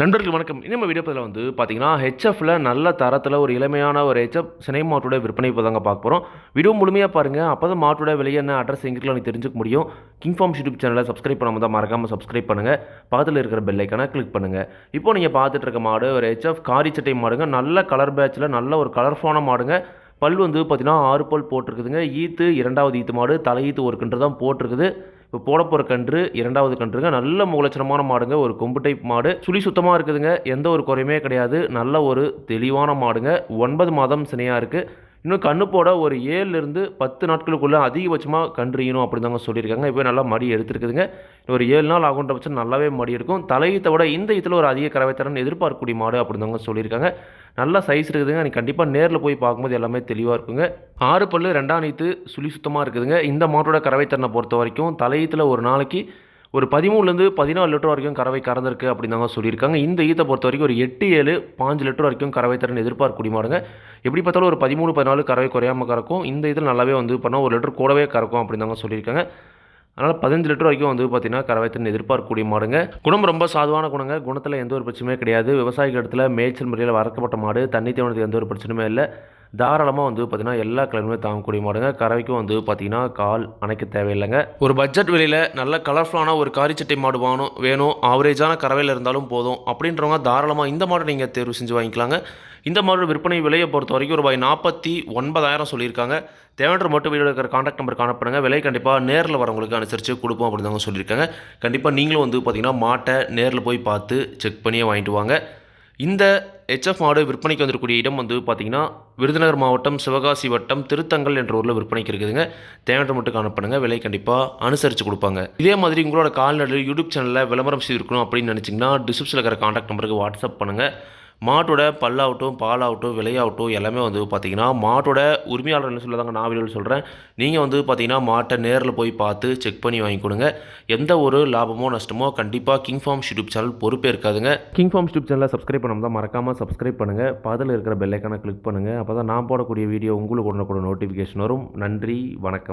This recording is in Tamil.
நண்பர்கள் வணக்கம். இனி நம்ம வீடியோ பதில் வந்து பார்த்தீங்கன்னா ஹெச்எஃப்ல நல்ல தரத்தில் ஒரு இளமையான ஒரு ஹெச்எஃப் சினை மாட்டோட விற்பனை இப்போ தாங்க பார்க்க போகிறோம் வீடியோ முழுமையாக பாருங்கள் அப்போ தான் மாட்டோட விலை என்ன அட்ரஸ் எங்கிருக்கலாம் நீ தெரிஞ்சுக்க முடியும். கிங் ஃபார்ம் யூடியூப் சேனலை சப்ஸ்கிரைப் பண்ணாமல் தான் மறக்காமல் சப்ஸ்கிரைப் பண்ணுங்கள் பக்கத்தில் இருக்கிற பெல் ஐக்கானை கிளிக் பண்ணுங்கள் இப்போ நீங்கள் பார்த்துட்டு இருக்க மாடு ஒரு ஹெச்எஃப் காரி சட்டை மாடுங்க. நல்ல கலர் பேட்சில் நல்ல ஒரு கலர்ஃபான மாடுங்க. பல் வந்து பார்த்தீங்கன்னா ஆறு பல் போட்டிருக்குதுங்க. ஈத்து இரண்டாவது ஈத்து மாடு தலை ஈத்து ஒரு கன்று தான் போட்டிருக்குது. இப்போ போட போகிற கன்று இரண்டாவது கன்றுங்க. நல்ல முகலட்சணமான மாடுங்க. ஒரு கொம்பு டைப் மாடு. சுழி சுத்தமாக இருக்குதுங்க. எந்த ஒரு குறையுமே கிடையாது. நல்ல ஒரு தெளிவான மாடுங்க. ஒன்பது மாதம் சினையாக இருக்குது இன்னும் கண்ணு போட ஒரு ஏழுலேருந்து பத்து நாட்களுக்குள்ளே அதிகபட்சமாக கன்றுயணும் அப்படிதாங்க சொல்லியிருக்காங்க. இப்போ நல்லா மடி எடுத்துருக்குதுங்க. ஒரு ஏழு நாள் ஆகுன்ற பட்சம் நல்லாவே மடி இருக்கும் தலையீத்தை விட இந்த இதில் ஒரு அதிக கறவைத்தரன் எதிர்பார்க்கக்கூடிய மாடு அப்படிதாங்க சொல்லியிருக்காங்க. நல்ல சைஸ் இருக்குதுங்க. நீ கண்டிப்பாக நேரில் போய் பார்க்கும்போது எல்லாமே தெளிவாக இருக்குங்க. ஆறு பல்லு ரெண்டாம் நீத்து சுழி சுத்தமாக இருக்குதுங்க. இந்த மாட்டோட கறவைத்தரனை பொறுத்த வரைக்கும் தலையீத்தில் ஒரு நாளைக்கு ஒரு பதிமூணுலேருந்து பதினாலு லிட்டர் வரைக்கும் கறவை கறந்துருக்கு அப்படின்னு தாங்க சொல்லியிருக்காங்க. இந்த ஈத்தை பொறுத்த வரைக்கும் ஒரு எட்டு ஏழு பாஞ்சு லிட்டர் வரைக்கும் கறவை தரன் எதிர்பார்க்கக்கூடிய மாடுங்க எப்படி பார்த்தாலும் ஒரு பதிமூணு பதினாலு கறவை குறையாமல் கறக்கும். இந்த இதில் நல்லாவே வந்து பண்ணால் ஒரு லிட்டர் கூடவே கறக்கும் அப்படின்னு தாங்க சொல்லியிருக்காங்க. அதனால் பதினஞ்சு லிட்டர் வரைக்கும் வந்து பார்த்தீங்கன்னா கரவைத்தின் எதிர்பார்க்க எதிர்பார்க்கக்கூடிய மாடுங்க குணம் ரொம்ப சாதுவான குணங்க. குணத்தில் எந்த ஒரு பிரச்சனையுமே கிடையாது. விவசாயிகள் இடத்துல மேய்ச்சல் முறையில் வளர்க்கப்பட்ட மாடு தண்ணி தேவனத்துக்கு எந்த ஒரு பிரச்சனையுமே இல்லை. தாராளமாக வந்து பார்த்திங்கன்னா எல்லா கிழமையுமே தாங்கக்கூடிய மாடுங்க. கறவைக்கும் வந்து பார்த்திங்கன்னா கால் அணைக்க தேவையில்லைங்க. ஒரு பட்ஜெட் விலையில் நல்ல கலர்ஃபுல்லான ஒரு காரிச்சட்டை மாடு வாங்கணும் வேணும் ஆவரேஜான கறவையில் இருந்தாலும் போதும் அப்படின்றவங்க தாராளமாக இந்த மாடு நீங்கள் தேர்வு செஞ்சு வாங்கிக்கலாங்க. இந்த மாடு விற்பனை விலையை பொறுத்த வரைக்கும் ரூபாய் நாற்பத்தி ஒன்பதாயிரம் சொல்லியிருக்காங்க. தேவையான மட்டும் வீடியோ இருக்கிற காண்டாக்ட் நம்பர் காணப்படுங்க. விலை கண்டிப்பாக நேரில் வரவங்களுக்கு அனுசரித்து கொடுப்போம் அப்படின்னு தாங்க சொல்லியிருக்காங்க. கண்டிப்பாக நீங்களும் வந்து பார்த்திங்கன்னா மாட்டை நேரில் போய் பார்த்து செக் பண்ணியே வாங்கிட்டு வாங்க. இந்த ஹெச்எஃப் மாடு விற்பனைக்கு வந்திருக்கக்கூடிய இடம் வந்து பார்த்திங்கன்னா விருதுநகர் மாவட்டம் சிவகாசி வட்டம் திருத்தங்கல் என்ற ஊரில் விற்பனைக்கு இருக்குதுங்க. தேவையற்ற மட்டும் காணப்படுங்க விலை கண்டிப்பாக அனுசரித்து கொடுப்பாங்க. இதே மாதிரி உங்களோட கால்நடை யூடியூப் சேனலில் விளம்பரம் செய்திருக்கணும் அப்படின்னு நினச்சிங்கன்னா டிஸ்கிரிப்ஷனில் இருக்கிற காண்டாக்ட் நம்பருக்கு வாட்ஸ்அப் பண்ணுங்கள் மாட்டோட பல்லாகட்டும் பாலாகட்டும் விலையாகட்டும் எல்லாமே வந்து பார்த்திங்கன்னா மாட்டோட உரிமையாளர் என்ன சொல்லதாங்க நான் வீடியோவில் சொல்கிறேன் நீங்கள் வந்து பார்த்தீங்கன்னா மாட்டை நேரில் போய் பார்த்து செக் பண்ணி வாங்கி கொடுங்க. எந்த ஒரு லாபமோ நஷ்டமோ கண்டிப்பாக கிங் ஃபார்ம் யூடியூப் சேனல் பொறுப்பே இருக்காதுங்க. கிங் ஃபார்ம் யூடியூப் சேனலில் சப்ஸ்கிரைப் பண்ணாமல் தான் மறக்காமல் சப்ஸ்கிரைப் பண்ணுங்கள் பதில் இருக்கிற பெல்லைக்கான கிளிக் பண்ணுங்கள் அப்போ தான் நான் போடக்கூடிய வீடியோ உங்களுக்கு உடனுக்குடன் நோட்டிஃபிகேஷன் வரும். நன்றி வணக்கம்.